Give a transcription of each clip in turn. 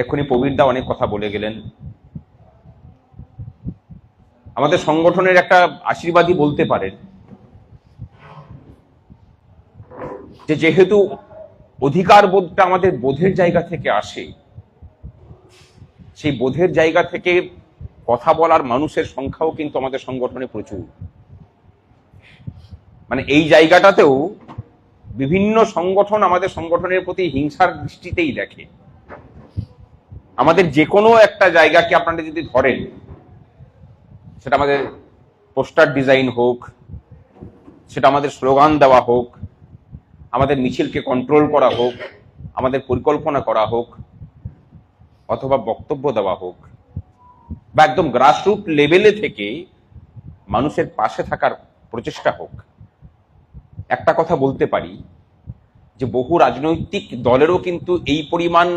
এক্ষুনি প্রবীরদা অনেক কথা বলে গেলেন। আমাদের সংগঠনের একটা আশীর্বাদই বলতে পারেন যে যেহেতু অধিকার বোধটা আমাদের বোধের জায়গা থেকে আসে, সেই বোধের জায়গা থেকে কথা বলার মানুষের সংখ্যাও কিন্তু আমাদের সংগঠনে প্রচুর। মানে এই জায়গাটাতেও বিভিন্ন সংগঠন আমাদের সংগঠনের প্রতি হিংসার দৃষ্টিতেই দেখে। আমাদের যে কোনো একটা জায়গাকে আপনারা যদি ধরেন, সেটা আমাদের পোস্টার ডিজাইন হোক, সেটা আমাদের স্লোগান দেওয়া হোক, আমাদের মিছিলকে কন্ট্রোল করা হোক, আমাদের পরিকল্পনা করা হোক, অথবা বক্তব্য দেওয়া হোক, বা একদম গ্রাসরুট লেভেলে থেকে মানুষের পাশে থাকার প্রচেষ্টা হোক, একটা কথা বলতে পারি যে বহু রাজনৈতিক দলেরও কিন্তু এই পরিমাণ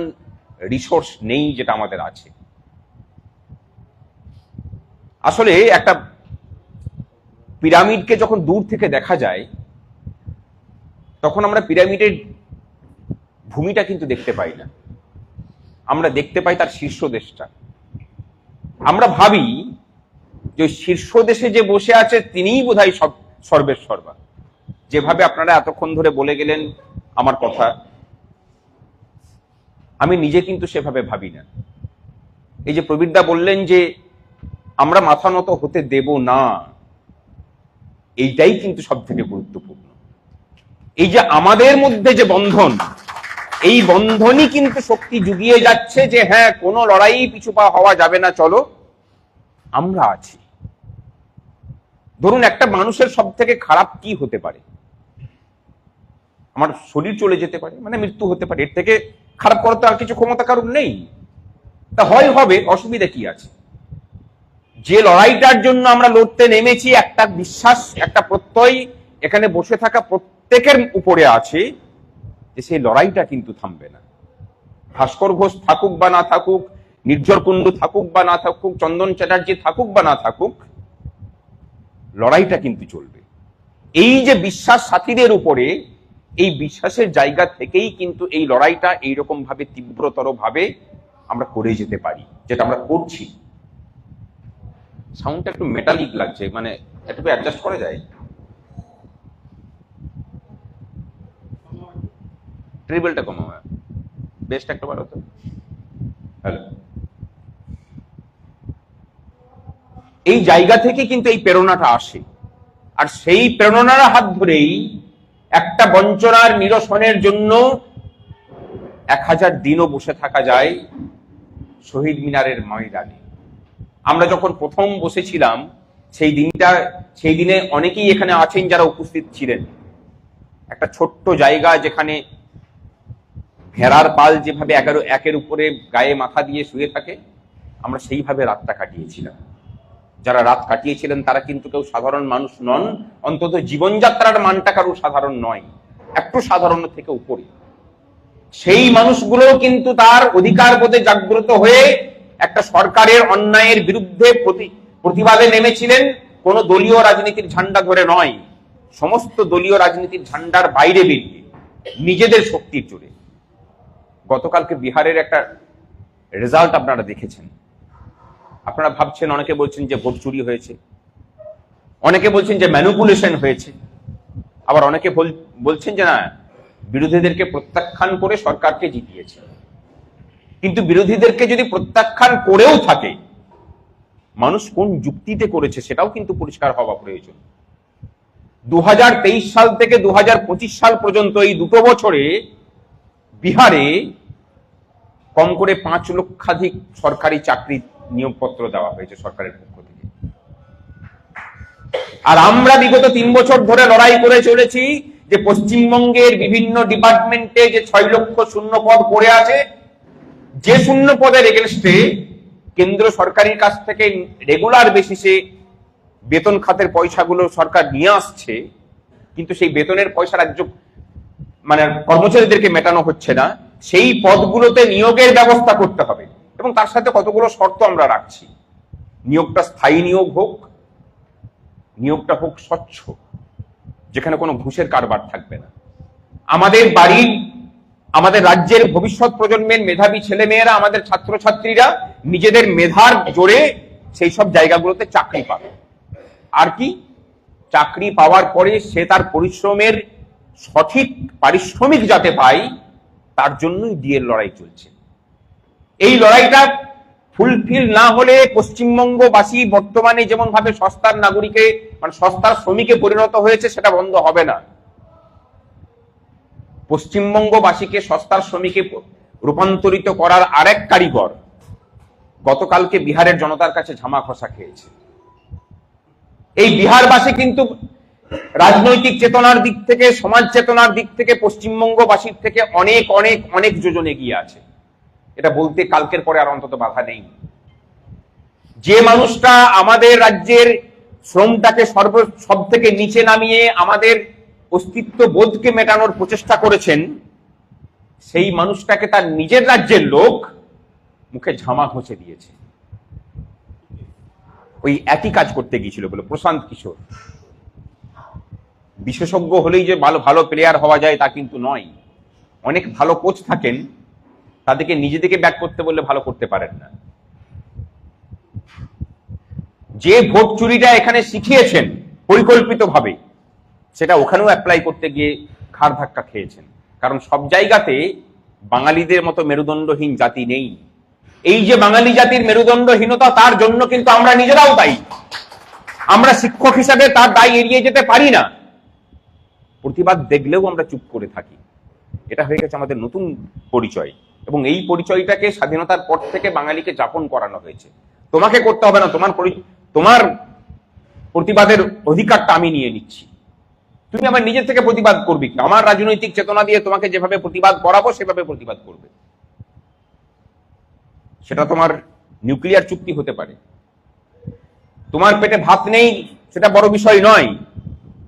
রিসোর্স নেই যেটা আমাদের আছে। আসলে একটা পিরামিডকে যখন দূর থেকে দেখা যায়, তখন আমরা পিরামিডের ভূমিটা কিন্তু দেখতে পাই না। আমরা দেখতে পাই তার শীর্ষ দেশটা আমরা ভাবি যে শীর্ষ দেশে যে বসে আছে তিনিই বোধহয় সর্বের সর্বা যেভাবে আপনারা এতক্ষণ ধরে বলে গেলেন আমার কথা আমি নিজে কিন্তু সেভাবে ভাবি না। এই যে প্রবীরদা বললেন যে, আমরা মাথা নত হতে দেব না, এইটাই কিন্তু সব থেকে গুরুত্বপূর্ণ। এই যে আমাদের মধ্যে যে বন্ধন, এই বন্ধনই কিন্তু শক্তি জুগিয়ে যাচ্ছে যে হ্যাঁ কোনো লড়াই পিছু পা হওয়া যাবে না, চলো, আমরা আছি। ধরুন একটা মানুষের সব থেকে খারাপ কি হতে পারে? আমার শরীর চলে যেতে পারে মানে মৃত্যু হতে পারে, এর থেকে খারাপ করার তো আর কিছু ক্ষমতা কারণ নেই। তা হয় হবে, অসুবিধা কি আছে? যে লড়াইটার জন্য আমরা লড়তে নেমেছি, একটা বিশ্বাস, একটা প্রত্যয়, এখানে বসে থাকা প্রত্যেকের উপরে আছে যে সেই লড়াইটা কিন্তু থামবে না। ভাস্কর ঘোষ থাকুক বা না থাকুক, নির্ঝর কুণ্ডু থাকুক বা না থাকুক, চন্দন চ্যাটার্জি থাকুক বা না থাকুক, লড়াইটা কিন্তু চলবে। এই যে বিশ্বাস সাথীদের উপরে এই বিশ্বাসের জায়গা থেকেই কিন্তু এই লড়াইটা এইরকম ভাবে তীব্রতর ভাবে আমরা করে যেতে পারি, যেটা আমরা করছি। সাউন্ডটা একটু মেটালিক লাগছে মানে একটু অ্যাডজাস্ট করা যায়? ট্রিবলটা কমাও বেস্ট একটা বাড়ো তো। হ্যালো এই জায়গা থেকে কিন্তু এই প্রেরণাটা আসে। আর সেই প্রেরণার হাত ধরেই একটা বঞ্চনার নিরসনের জন্য এক হাজার দিনও বসে থাকা যায় শহীদ মিনারের ময়দানে। আমরা যখন প্রথম বসেছিলাম, সেই দিনটা, সেই দিনে অনেকেই এখানে আছেন যারা উপস্থিত ছিলেন। একটা ছোট্ট জায়গা যেখানে ভেড়ার পাল যেভাবে এগারো একের উপরে গায়ে মাথা দিয়ে শুয়ে থাকে, আমরা সেইভাবে রাতটা কাটিয়েছিলাম। যারা রাত কাটিয়েছিলেন, তারা কিন্তু কেউ সাধারণ মানুষ নন, অন্তত জীবনযাত্রার মানটা কারও সাধারণ নয়, একটু সাধারণ থেকে উপরে। সেই মানুষগুলো কিন্তু তার অধিকার বোধে জাগ্রত হয়ে একটা সরকারের অন্যায়ের বিরুদ্ধে প্রতি- প্রতিবাদে নেমেছিলেন, কোন দলীয় রাজনীতির ঝান্ডা ধরে নয়, সমস্ত দলীয় রাজনীতির ঝান্ডার বাইরে বেরিয়ে নিজেদের শক্তির জোরে। গতকালকে বিহারের একটা রেজাল্ট আপনারা দেখেছেন। আপনারা ভাবছেন, অনেকে বলছেন যে ভোট চুরি হয়েছে। অনেকে বলছেন যে ম্যানুপুলেশন হয়েছে। আবার অনেকে বল- বলছেন যে না, বিরোধীদেরকে প্রত্যাখ্যান করে সরকারকে জিতিয়েছে। কিন্তু বিরোধীদেরকে যদি প্রত্যাখ্যান করেও থাকে, মানুষ কোন যুক্তিতে করেছে সেটাও কিন্তু পরিষ্কার হওয়া প্রয়োজন। দু হাজার তেইশ সাল থেকে দু হাজার পঁচিশ সাল পর্যন্ত এই দুটো বছরে বিহারে কম করে পাঁচ লক্ষাধিক সরকারি চাকরি নিয়োগপত্র দেওয়া হয়েছে সরকারের পক্ষ থেকে। আর আমরা বিগত তিন বছর ধরে লড়াই করে চলেছি যে পশ্চিমবঙ্গের বিভিন্ন ডিপার্টমেন্টে যে ছয় লক্ষ শূন্য পদ পড়ে আছে, যে শূন্য পদের এগেনস্টে কেন্দ্র সরকারের কাছ থেকে রেগুলার বেসিসে বেতন খাতের পয়সাগুলো সরকার নিয়ে আসছে, কিন্তু সেই বেতনের পয়সা রাজ্য মানে কর্মচারীদেরকে মেটানো হচ্ছে না। সেই পদগুলোতে নিয়োগের ব্যবস্থা করতে হবে। এবং তার সাথে কতগুলো শর্ত আমরা রাখছি। নিয়োগটা স্থায়ী নিয়োগ হোক, নিয়োগটা হোক স্বচ্ছ, যেখানে কোনো ঘুষের কারবার থাকবে না। আমাদের বাড়ির, আমাদের রাজ্যের ভবিষ্যৎ প্রজন্মের মেধাবী ছেলেমেয়েরা, আমাদের ছাত্রছাত্রীরা নিজেদের মেধার জোরে সেই সব জায়গাগুলোতে চাকরি পাবে। আর কি? চাকরি পাওয়ার পরে সে তার পরিশ্রমের সঠিক, পারিশ্রমিক যাতে পায়, তার জন্যই ডিএর লড়াই চলছে। এই লড়াইটা ফুলফিল না হলে পশ্চিমবঙ্গবাসী বর্তমানে যেমন ভাবে সস্তার নাগরিকে মানে সস্তার শ্রমিকে পরিণত হয়েছে, সেটা বন্ধ হবে না। পশ্চিমবঙ্গবাসীকে সস্তার শ্রমিকে রূপান্তরিত করার আরেক কারিগর গতকালকে বিহারের জনতার কাছে ঝামা খসা খেয়েছে। এই বিহারবাসী কিন্তু রাজনৈতিক চেতনার দিক থেকে, সমাজ চেতনার দিক থেকে পশ্চিমবঙ্গবাসীর থেকে অনেক অনেক অনেক যোজন এগিয়ে আছে। এটা বলতে কালকের পরে আর অন্তত বাধা নেই। যে মানুষটা আমাদের রাজ্যের শ্রমটাকে সর্ব সব থেকে নিচে নামিয়ে আমাদের অস্তিত্ব বোধকে মেটানোর প্রচেষ্টা করেছেন, সেই মানুষটাকে তার নিজের রাজ্যের লোক মুখে ঝামা ঘষে দিয়েছে। ওই একই কাজ করতে গিয়েছিল বলে, প্রশান্ত কিশোর। বিশেষজ্ঞ হলেই যে ভালো ভালো প্লেয়ার হওয়া যায় তা কিন্তু নয়। অনেক ভালো কোচ থাকেন তাদেরকে নিজেদেরকে ব্যাট করতে বললে ভালো করতে পারেন না। যে ভোট চুরিটা এখানে শিখিয়েছেন পরিকল্পিতভাবে, সেটা ওখানেও অ্যাপ্লাই করতে গিয়ে ঘাড় ধাক্কা খেয়েছেন। কারণ সব জায়গাতে বাঙালিদের মতো মেরুদণ্ডহীন জাতি নেই। এই যে বাঙালি জাতির মেরুদণ্ডহীনতা, তার জন্য কিন্তু আমরা নিজেরাও দায়ী। আমরা শিক্ষক হিসাবে তার দায় এড়িয়ে যেতে পারি না। প্রতিবাদ দেখলেও আমরা চুপ করে থাকি। এটা হয়ে গেছে আমাদের নতুন পরিচয়। এবং এই পরিচয়টাকে স্বাধীনতার পর থেকে বাঙালিকে যাপন করানো হয়েছে। তোমাকে করতে হবে না, তোমার তোমার প্রতিবাদের অধিকারটা আমি নিয়ে নিচ্ছি। তুমি আমার নিজের থেকে প্রতিবাদ করবি? আমার রাজনৈতিক চেতনা দিয়ে তোমাকে যেভাবে প্রতিবাদ করাবো, সেভাবে প্রতিবাদ করবে। সেটা তোমার নিউক্লিয়ার চুক্তি হতে পারে। তোমার পেটে ভাত নেই, সেটা বড় বিষয় নয়।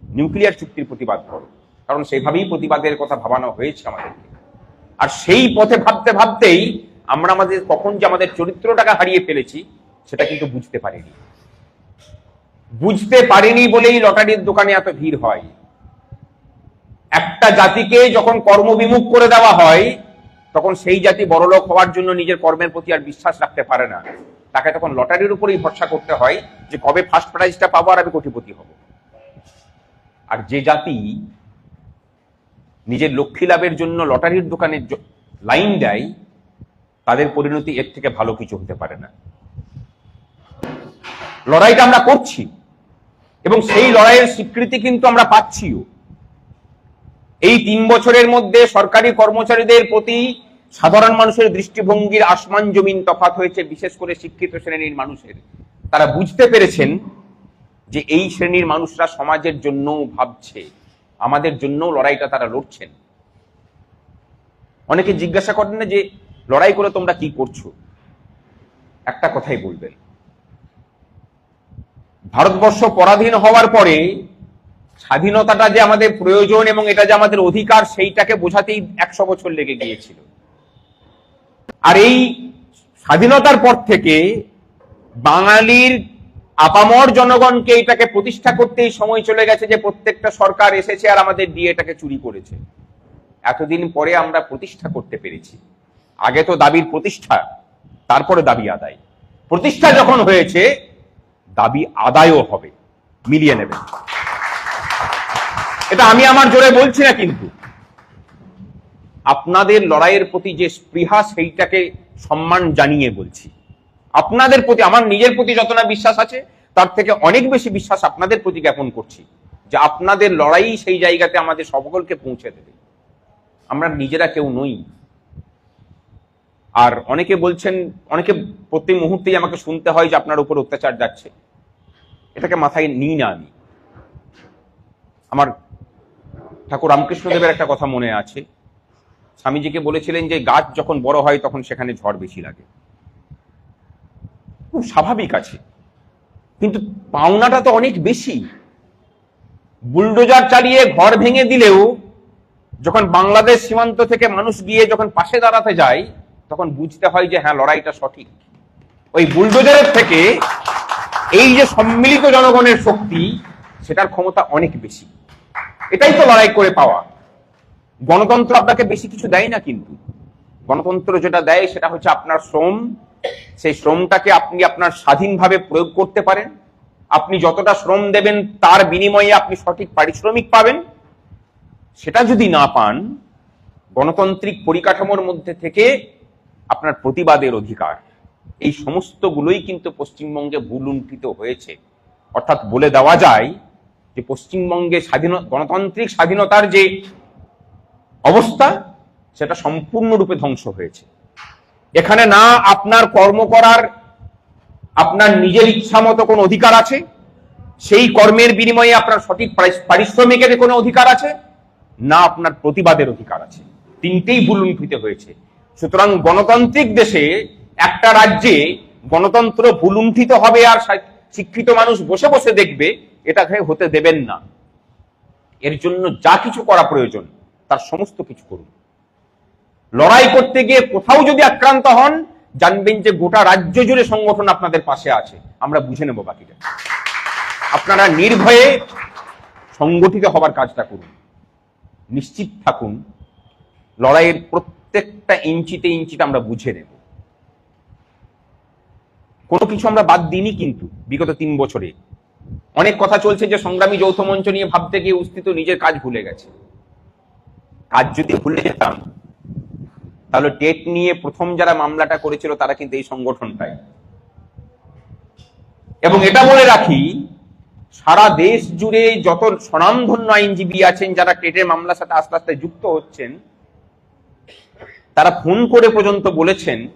নিউক্লিয়ার চুক্তির প্রতিবাদ করো। কারণ সেভাবেই প্রতিবাদের কথা ভাবানো হয়েছে আমাদেরকে। আর সেই পথে ভাবতে ভাবতেই আমরা আমাদের কখন যে আমাদের চরিত্রটাকে হারিয়ে ফেলেছি, সেটা কিন্তু বুঝতে পারিনি। বুঝতে পারিনি বলেই লটারির দোকানে এত ভিড় হয়। একটা জাতিকে যখন কর্মবিমুখ করে দেওয়া হয়, তখন সেই জাতি বড়লোক হওয়ার জন্য নিজের কর্মের প্রতি আর বিশ্বাস রাখতে পারে না। তাকে তখন লটারির উপরেই ভরসা করতে হয় যে কবে ফার্স্ট প্রাইজটা পাবো আর আমি কোটিপতি হব। আর যে জাতি নিজের লক্ষ্মী লাভের জন্য লটারির দোকানে লাইন দেয়, তাদের পরিণতি এর থেকে ভালো কিছু হতে পারে না। লড়াইটা আমরা করছি, এবং সেই লড়াইয়ের স্বীকৃতি কিন্তু আমরা পাচ্ছিও। এই তিন বছরের মধ্যে সরকারি কর্মচারীদের প্রতি সাধারণ মানুষের দৃষ্টিভঙ্গির আসমান জমিন তফাৎ হয়েছে, বিশেষ করে শিক্ষিত শ্রেণির মানুষের। তারা বুঝতে পেরেছেন যে এই শ্রেণির মানুষরা সমাজের জন্য ভাবছে। আমাদের জন্য লড়াইটা তারা লড়ছেন। অনেকে জিজ্ঞাসা করেন না যে, লড়াই করে তোমরা কি করছ? একটা কথাই বলবেন। ভারতবর্ষ পরাধীন হওয়ার পরে স্বাধীনতাটা যে আমাদের প্রয়োজন এবং এটা যে আমাদের অধিকার, সেইটাকে বোঝাতেই একশো বছর লেগে গিয়েছিল। আর এই স্বাধীনতার পর থেকে বাঙালির আপামর জনগণকে এটাকে প্রতিষ্ঠা করতেই সময় চলে গেছে যে প্রত্যেকটা সরকার এসেছে আর আমাদের দিয়ে এটাকে চুরি করেছে। এতদিন পরে আমরা প্রতিষ্ঠা করতে পেরেছি। আগে তো দাবির প্রতিষ্ঠা, তারপরে দাবি আদায়। প্রতিষ্ঠা যখন হয়েছে, দাবি আদায়ও হবে, মিলিয়ে নেবে। এটা আমি আমার জোরে বলছি না কিন্তু। আপনাদের লড়াইয়ের প্রতি যে স্পৃহা, সেইটাকে সম্মান জানিয়ে বলছি। আপনাদের প্রতি, আমার নিজের প্রতি যত না বিশ্বাস আছে, তার থেকে অনেক বেশি বিশ্বাস আপনাদের প্রতি জ্ঞাপন করছি যে আপনাদের লড়াই সেই জায়গাতে আমাদের সকলকে পৌঁছে দেবে। আমরা নিজেরা কেউ নই। আর অনেকে বলছেন, অনেকে প্রতি মুহূর্তেই আমাকে শুনতে হয় যে আপনার উপর অত্যাচার যাচ্ছে। এটাকে মাথায় নিই না আমি। আমার ঠাকুর রামকৃষ্ণদেবের একটা কথা মনে আছে। স্বামীজিকে বলেছিলেন যে গাছ যখন বড় হয়, তখন সেখানে ঝড় বেশি লাগে। খুব স্বাভাবিক আছে। কিন্তু পাওনাটা তো অনেক বেশি। বুলডোজার চালিয়ে ঘর ভেঙে দিলেও যখন বাংলাদেশ সীমান্ত থেকে মানুষ গিয়ে যখন পাশে দাঁড়াতে যায়, তখন বুঝতে হয় যে হ্যাঁ লড়াইটা সঠিক। ওই বুলডোজারের থেকে এই যে সম্মিলিত জনগণের শক্তি, সেটার ক্ষমতা অনেক বেশি। এটাই তো লড়াই করে পাওয়া। গণতন্ত্র আপনাকে বেশি কিছু দেয় না কিন্তু। গণতন্ত্র যেটা দেয়, সেটা হচ্ছে আপনার শ্রম সেই শ্রমটাকে আপনি আপনার স্বাধীনভাবে প্রয়োগ করতে পারেন। আপনি যতটা শ্রম দেবেন, তার বিনিময়ে আপনি সঠিক পারিশ্রমিক পাবেন। সেটা যদি না পান, গণতান্ত্রিক পরিকাঠামোর মধ্যে থেকে আপনার প্রতিবাদের অধিকার। এই সমস্তগুলোই কিন্তু পশ্চিমবঙ্গে ভুলুণ্ঠিত হয়েছে। অর্থাৎ বলে দেওয়া যায় যে পশ্চিমবঙ্গে স্বাধীন, গণতান্ত্রিক স্বাধীনতার যে অবস্থা, সেটা সম্পূর্ণরূপে ধ্বংস হয়েছে। এখানে না আপনার কর্ম করার আপনার নিজের ইচ্ছা মতো কোনো অধিকার আছে? সেই কর্মের বিনিময়ে আপনার সঠিক পারিশ্রমিকের কোনো অধিকার আছে? না, আপনার প্রতিবাদের অধিকার আছে। তিনটেই ভুলুণ্ঠিত হয়েছে। সুতরাং গণতান্ত্রিক দেশে একটা রাজ্যে গণতন্ত্র ভুলুণ্ঠিত হবে আর শিক্ষিত মানুষ বসে বসে দেখবে, এটাকে হতে দেবেন না। এর জন্য যা কিছু করা প্রয়োজন, তার সমস্ত কিছু করুন। লড়াই করতে গিয়ে কোথাও যদি আক্রান্ত হন, জানবেন যে গোটা রাজ্য জুড়ে সংগঠন আপনাদের পাশে আছে। আমরা বুঝে নেব বাকিটা। আপনারা নির্ভয়ে সংগঠিত হবার কাজটা করুন। নিশ্চিত থাকুন, লড়াইয়ের প্রত্যেকটা ইঞ্চিতে ইঞ্চিতে আমরা বুঝে নেব। কোনো কিছু আমরা বাদ দিইনি কিন্তু বিগত তিন বছরে। অনেক কথা চলছে যে সংগ্রামী যৌথ মঞ্চ নিয়ে ভাবতে গিয়ে উস্থিত নিজের কাজ ভুলে গেছে। কাজ যদি ভুলে যেতাম তাহলে টেট নিয়ে প্রথম যারা মামলাটা করেছিল তারা কিন্তু এই সংগঠনটাই। এবং এটা বলে রাখি, সারা দেশ জুড়ে যত স্বনামধন্য আইনজীবী আছেন, যারা টেটের মামলার সাথে আস্তে আস্তে যুক্ত হচ্ছেন, তারা ফোন করে পর্যন্ত বলেছেন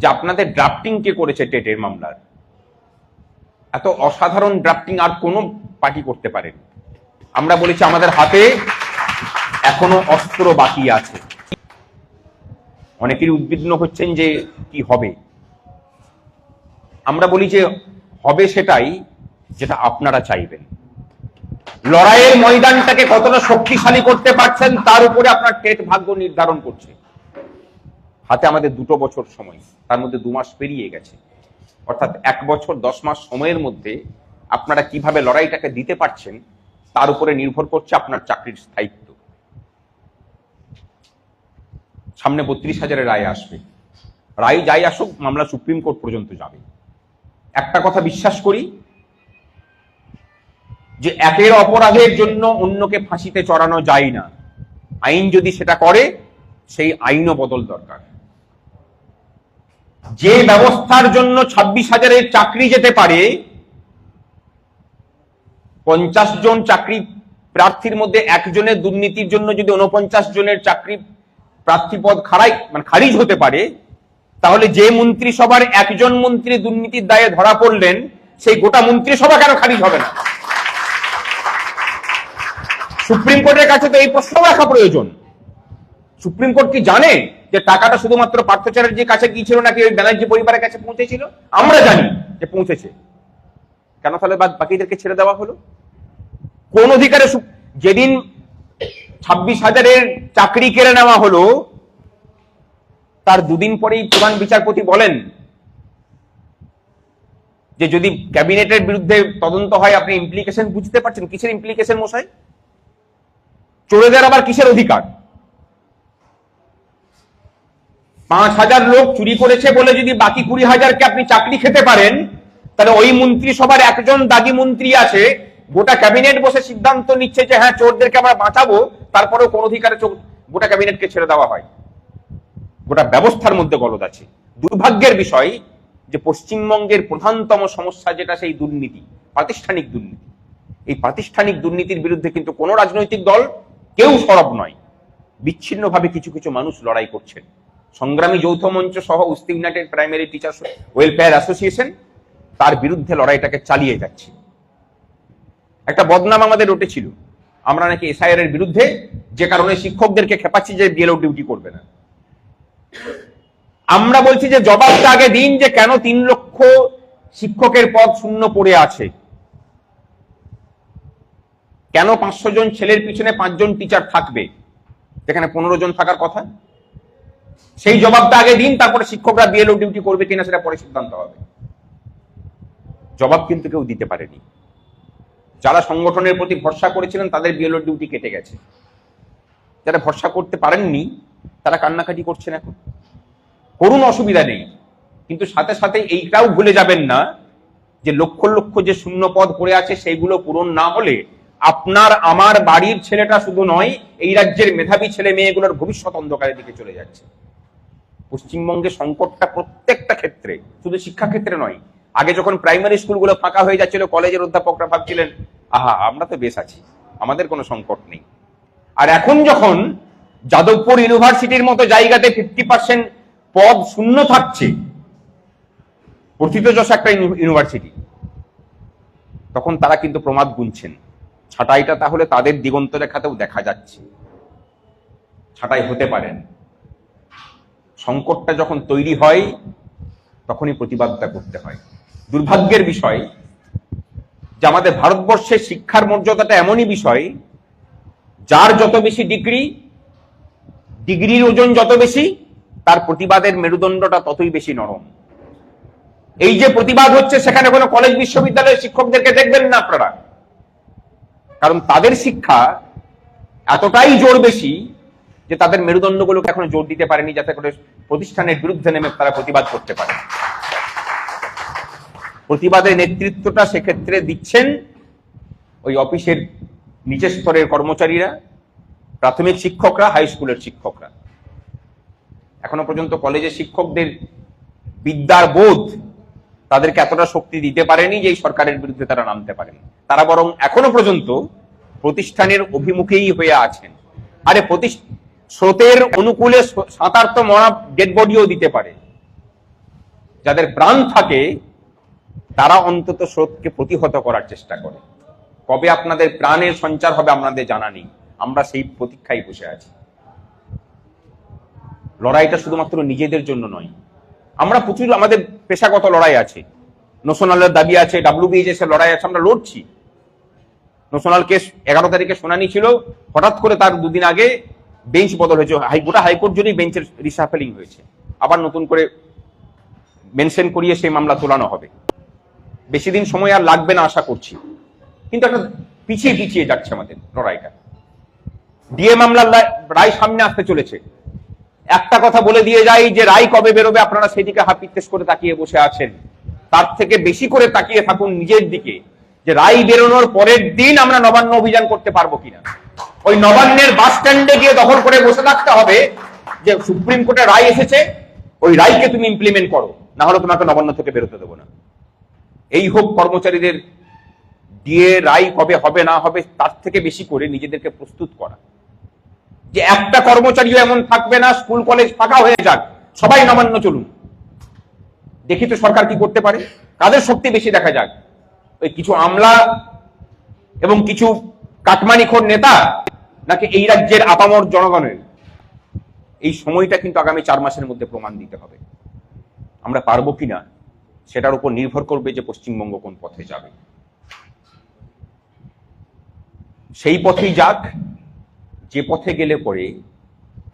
যে আপনাদের ড্রাফটিং কে করেছে টেটের মামলার। এত অসাধারণ ড্রাফটিং আর কোনো পার্টি করতে পারেন। আমরা বলেছি আমাদের হাতে এখনও অস্ত্র বাকি আছে। অনেকেরই উদ্বিগ্ন হচ্ছেন যে কি হবে। আমরা বলি যে হবে সেটাই যেটা আপনারা চাইবেন। লড়াইয়ের ময়দানটাকে কতটা শক্তিশালী করতে পারছেন তার উপরে আপনার টেট ভাগ্য নির্ধারণ করছে। হাতে আমাদের দুটো বছর সময়, তার মধ্যে দু মাস পেরিয়ে গেছে। অর্থাৎ এক বছর, দশ মাস সময়ের মধ্যে আপনারা কীভাবে লড়াইটাকে দিতে পারছেন তার উপরে নির্ভর করছে আপনার চাকরির স্থায়িত্ব। সামনে বত্রিশ হাজারের রায় আসবে। রায় যাই আসুক, মামলা সুপ্রিম কোর্ট পর্যন্ত যাবে। একটা কথা বিশ্বাস করি, যে একের অপরাধের জন্য অন্যকে ফাঁসিতে চড়ানো যায় না। আইন যদি সেটা করে, সেই আইনও বদল দরকার। যে ব্যবস্থার জন্য ছাব্বিশ হাজারের চাকরি যেতে পারে, পঞ্চাশ জন চাকরি প্রার্থীর মধ্যে একজনের দুর্নীতির জন্য যদি উনপঞ্চাশ জনের চাকরি প্রার্থী পদ খারাই মানে খারিজ হতে পারে, তাহলে যে মন্ত্রিসভার একজন মন্ত্রী দুর্নীতির দায়ে ধরা পড়লেন, সেই গোটা মন্ত্রিসভা কেন খারিজ হবে না? সুপ্রিম কোর্টের কাছে তো এই প্রশ্ন রাখা প্রয়োজন। সুপ্রিম কোর্ট কি জানে যে টাকাটা শুধুমাত্র পার্থ চ্যাটার্জির কাছে গিয়েছিল নাকি ওই ব্যানার্জি পরিবারের কাছে পৌঁছেছিল? আমরা জানি যে পৌঁছেছে। কেন তাহলে বাকিদেরকে ছেড়ে দেওয়া হলো? কোন অধিকারে যেদিন ছাব্বিশ হাজারের চাকরি কেড়ে নেওয়া হলো। তার দুদিন পরেই প্রধান বিচারপতি বলেন যে যদি ক্যাবিনেটের বিরুদ্ধে তদন্ত হয়, আপনি ইমপ্লিকেশন বুঝতে পারছেন? কিসের ইমপ্লিকেশন মশাই? চোরেদের আবার কিসের অধিকার? পাঁচ হাজার লোক চুরি করেছে বলে যদি বাকি কুড়ি হাজারকে আপনি চাকরি খেতে পারেন, তাহলে ওই মন্ত্রিসভার একজন দাগি মন্ত্রী আছে গোটা ক্যাবিনেট বসে সিদ্ধান্ত নিচ্ছে যে হ্যাঁ চোরদেরকে আমরা বাঁচাবো, তারপরেও কোন অধিকারে গোটা ক্যাবিনেটকে ছেড়ে দেওয়া হয়। গোটা ব্যবস্থার মধ্যে গলদ আছে। দুর্ভাগ্যের বিষয় যে পশ্চিমবঙ্গের প্রধানতম সমস্যা যেটা, সেই দুর্নীতি, প্রাতিষ্ঠানিক দুর্নীতি। এই প্রাতিষ্ঠানিক দুর্নীতির বিরুদ্ধে কিন্তু কোনো রাজনৈতিক দল কেউ সরব নয়। বিচ্ছিন্নভাবে কিছু কিছু মানুষ লড়াই করছেন। সংগ্রামী যৌথ মঞ্চ সহ Usthi united primary teachers welfare association তার বিরুদ্ধে লড়াইটাকে চালিয়ে যাচ্ছে। একটা বদনাম আমাদের উঠেছিল আমরা নাকি এসআইআর এর বিরুদ্ধে যে কারণে শিক্ষকদেরকে খেপাচ্ছি যে বিএলও ডিউটি করবে না। আমরা বলছি যে জবাবটা আগে দিন যে কেন তিন লক্ষ শিক্ষকের পদ শূন্য পড়ে আছে। কেন পাঁচশো জন ছেলের পিছনে পাঁচজন টিচার থাকবে? যেখানে পনেরো জন থাকার কথা। সেই জবাবটা আগে দিন, তারপরে শিক্ষকরা বিএলও ডিউটি করবে কিনা সেটা পরে সিদ্ধান্ত হবে। জবাব কিন্তু কেউ দিতে পারেনি। যারা সংগঠনের প্রতি ভরসা করেছিলেন, তাদের বিএলও ডিউটি কেটে গেছে। যারা ভরসা করতে পারেননি, তারা কান্নাকাটি করছেন এখন। করুন অসুবিধা নেই, কিন্তু সাথে সাথে এইটাও ভুলে যাবেন না যে লক্ষ লক্ষ যে শূন্য পদ পড়ে আছে সেইগুলো পূরণ না হলে আপনার আমার বাড়ির ছেলেটা শুধু নয়, এই রাজ্যের মেধাবী ছেলে মেয়েগুলোর ভবিষ্যৎ অন্ধকারের দিকে চলে যাচ্ছে। পশ্চিমবঙ্গে সংকটটা প্রত্যেকটা ক্ষেত্রে, শুধু শিক্ষা ক্ষেত্রে নয় আগে যখন প্রাইমারি স্কুলগুলো ফাঁকা হয়ে যাচ্ছিল, কলেজের অধ্যাপকরা ভাবছিলেন, আহা, আমরা তো বেশ আছি, আমাদের কোনো সংকট নেই। আর এখন যখন যাদবপুর ইউনিভার্সিটির মতো জায়গাতে ফিফটি পার্সেন্ট পদ শূন্য থাকছে প্রথিতযশ একটা ইউনিভার্সিটি, তখন তারা কিন্তু প্রমাদ গুনছেন। ছাঁটাইটা তাহলে তাদের দিগন্ত রেখাতেও দেখা যাচ্ছে। ছাটাই হতে পারেন। সংকটটা যখন তৈরি হয়, তখনই প্রতিবাদটা করতে হয়। দুর্ভাগ্যের বিষয় যে আমাদের ভারতবর্ষের শিক্ষার মর্যাদাটা এমনই বিষয়, যার যত বেশি ডিগ্রি, ডিগ্রির ওজন যত বেশি, তার প্রতিবাদের মেরুদণ্ডটা ততই বেশি নরম। এই যে প্রতিবাদ হচ্ছে, সেখানে কোনো কলেজ বিশ্ববিদ্যালয়ের শিক্ষকদেরকে দেখবেন না আপনারা। কারণ তাদের শিক্ষা এতটাই জোর বেশি যে তাদের মেরুদণ্ডগুলোকে এখনও জোর দিতে পারেনি, যাতে করে প্রতিষ্ঠানের বিরুদ্ধে নেমে তারা প্রতিবাদ করতে পারে। প্রতিবাদের নেতৃত্বটা সেক্ষেত্রে দিচ্ছেন ওই অফিসের নিচের স্তরের কর্মচারীরা, প্রাথমিক শিক্ষকরা, হাই স্কুলের শিক্ষকরা। এখনও পর্যন্ত কলেজের শিক্ষকদের বিদ্যার বোধ তাদেরকে এতটা শক্তি দিতে পারেনি যে সরকারের বিরুদ্ধে তারা নামতে পারেনি। তারা বরং এখনও পর্যন্ত প্রতিষ্ঠানের অভিমুখেই হয়ে আছেন। আরে স্রোতের অনুকূলে সাঁতার তো মরা ডেড বডিও দিতে পারে। যাদের প্রাণ থাকে তারা অন্তত স্রোতকে প্রতিহত করার চেষ্টা করে। কবে আপনাদের প্রাণের সঞ্চার হবে আপনাদের জানা নেই। আমরা সেই প্রতীক্ষায় বসে আছি। লড়াইটা শুধুমাত্র নিজেদের জন্য নয়। আমরা প্রচুর আমাদের পেশাগত লড়াই আছে। ন্যাশনালের দাবি আছে ডাব্লিউবিএইচএস এর লড়াই আছে, আমরা লড়ছি। ন্যাশনাল কেস এগারো তারিখে শুনানি ছিল। হঠাৎ করে তার দুদিন আগে বেঞ্চ বদল হয়েছে। গোটা হাইকোর্ট জুড়েই বেঞ্চের রিসাফেলিং হয়েছে। আবার নতুন করে মেনশন করিয়ে সেই মামলা তোলানো হবে। বেশি দিন সময় আর লাগবে না আশা করছি। কিন্তু একটা পিছিয়ে পিছিয়ে যাচ্ছে আমাদের লড়াইটা। ডিএ মামলার রায় সামনে আসতে চলেছে। একটা কথা বলে দিয়ে যাই যে রায় কবে বেরোবে, আপনারা সেদিকে হাপিত্তেশ করে তাকিয়ে বসে আছেন। তার থেকে বেশি করে তাকিয়ে থাকুন নিজের দিকে, যে রায় বেরোনোর পরের দিন আমরা নবান্ন অভিযান করতে পারব কিনা। ওই নবান্নের বাস স্ট্যান্ডে গিয়ে দখল করে বসে থাকতে হবে যে সুপ্রিম কোর্টে রায় এসেছে, ওই রায়কে তুমি ইমপ্লিমেন্ট করো। না হলে তোমাকে নবান্ন থেকে বেরোতে দেবো না। এই হোক কর্মচারীদের দিয়ে রায় কবে হবে, না হবে, তার থেকে বেশি করে নিজেদেরকে প্রস্তুত করা। যে একটা কর্মচারীও এমন থাকবে না, স্কুল, কলেজ ফাঁকা হয়ে যাক, সবাই নবান্ন চলুন। দেখি তো সরকার কি করতে পারে, কাদের শক্তি বেশি দেখা যাক। ওই কিছু আমলা এবং কিছু কাটমানিখোর নেতা, নাকি এই রাজ্যের আপামর জনগণের? এই সময়টা কিন্তু আগামী চার মাসের মধ্যে প্রমাণ দিতে হবে। আমরা পারব কিনা সেটার উপর নির্ভর করবে যে পশ্চিমবঙ্গ কোন পথে যাবে। সেই পথেই যাক, যে পথে গেলে পরে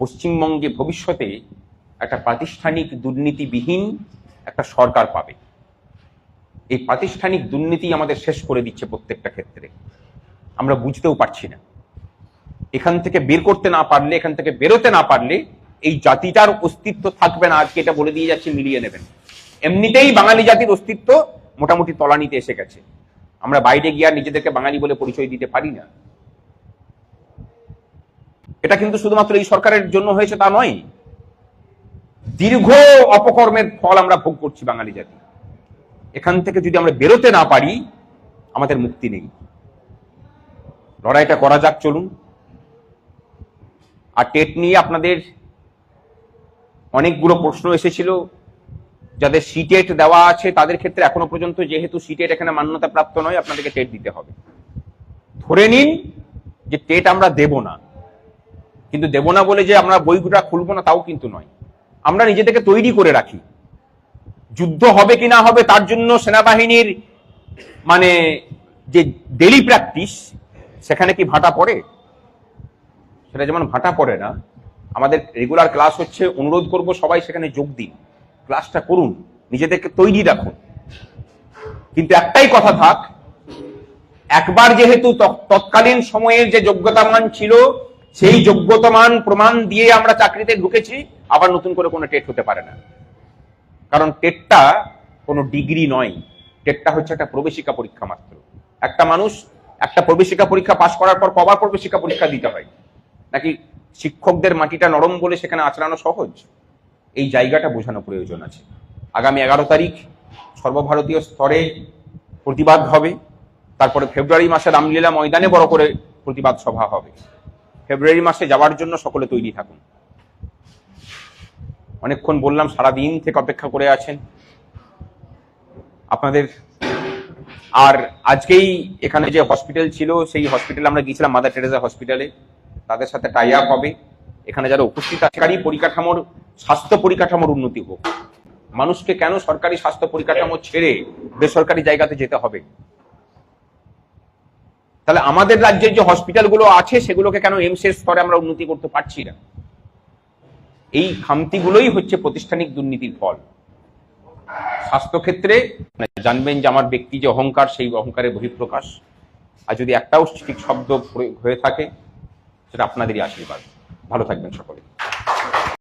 পশ্চিমবঙ্গে ভবিষ্যতে একটা প্রাতিষ্ঠানিক দুর্নীতিবিহীন একটা সরকার পাবে। এই প্রাতিষ্ঠানিক দুর্নীতি আমাদের শেষ করে দিচ্ছে প্রত্যেকটা ক্ষেত্রে। আমরা বুঝতেও পারছি না। এখান থেকে বের করতে না পারলে, এখান থেকে বেরোতে না পারলে এই জাতিটার অস্তিত্ব থাকবে না। আজকে এটা বলে দিয়ে যাচ্ছে, মিলিয়ে নেবেন। এমনিতেই বাঙালি জাতির অস্তিত্ব মোটামুটি তলানিতে এসে গেছে। আমরা বাইরে গিয়ে আর নিজেদেরকে বাঙালি বলে পরিচয় দিতে পারি না। এটা কিন্তু শুধুমাত্র এই সরকারের জন্য হয়েছে তা নয়। দীর্ঘ অপকর্মের ফল আমরা ভোগ করছি বাঙালি জাতি। এখান থেকে যদি আমরা বেরোতে না পারি, আমাদের মুক্তি নেই। লড়াইটা করা যাক, চলুন। আর টেট নিয়ে আপনাদের অনেকগুলো প্রশ্ন এসেছিল। যাদের সিটেট দেওয়া আছে, তাদের ক্ষেত্রে এখনও পর্যন্ত যেহেতু সিটেট এখানে মান্যতা প্রাপ্ত নয়, আপনাদেরকে টেট দিতে হবে। ধরে নিন যে টেট আমরা দেব না। কিন্তু দেব না বলে যে আমরা বইগুলা খুলবো না, তাও কিন্তু নয়। আমরা নিজেদেরকে তৈরি করে রাখি। যুদ্ধ হবে কি না হবে, তার জন্য সেনাবাহিনীর মানে যে ডেলি প্র্যাকটিস সেখানে কি ভাটা পড়ে? সেটা যেমন ভাটা পড়ে না, আমাদের রেগুলার ক্লাস হচ্ছে, অনুরোধ করব সবাই সেখানে যোগ দিন। ক্লাসটা করুন, নিজেদেরকে তৈরি রাখুন। কিন্তু একটাই কথা থাক, একবার যেহেতু তৎ- তৎকালীন সময়ের যে যোগ্যতা মান ছিল, সেই যোগ্যতা মান প্রমাণ দিয়ে আমরা চাকরিতে ঢুকেছি, আবার নতুন করে কোনো টেট হতে পারে না। কারণ টেটটা কোনো ডিগ্রি নয়, টেটটা হচ্ছে একটা প্রবেশিকা পরীক্ষা মাত্র। একটা মানুষ একটা প্রবেশিকা পরীক্ষা পাশ করার পর কবার প্রবেশিকা পরীক্ষা দিতে হয়। নাকি শিক্ষকদের মাটিটা নরম বলে সেখানে আচরানো সহজ? এই জায়গাটা বোঝানো প্রয়োজন আছে। আগামী এগারো তারিখ সর্বভারতীয় স্তরে প্রতিবাদ হবে। তারপরে ফেব্রুয়ারি মাসে রামলীলা ময়দানে বড় করে প্রতিবাদ সভা হবে। ফেব্রুয়ারি মাসে যাওয়ার জন্য সকলে তৈরি থাকুন। অনেকক্ষণ বললাম সারা দিন থেকে অপেক্ষা করে আছেন। আপনাদের আর আজকেই এখানে যে হসপিটাল ছিল, সেই হসপিটালে আমরা গিয়েছিলাম, মাদার টেরেসা হসপিটালে। তাদের সাথে টাই আপ হবে। এখানে যারা উপস্থিত আছে পরিকাঠামোর স্বাস্থ্য পরিকাঠামোর উন্নতি হোক। মানুষকে কেন সরকারি স্বাস্থ্য পরিকাঠামো ছেড়ে বেসরকারি জায়গাতে যেতে হবে? তাহলে আমাদের রাজ্যের যে হসপিটালগুলো আছে, সেগুলোকে কেন এমস এর স্তরে আমরা উন্নতি করতে পারছি না? এই খামতিগুলোই হচ্ছে প্রতিষ্ঠানিক দুর্নীতির ফল। স্বাস্থ্যক্ষেত্রে জানবেন যে আমার ব্যক্তি যে অহংকার, সেই অহংকারের বহিঃপ্রকাশ। আর যদি একটাও ঠিক শব্দ হয়ে থাকে, সেটা আপনাদেরই আশীর্বাদ। ভালো থাকবেন সকলে।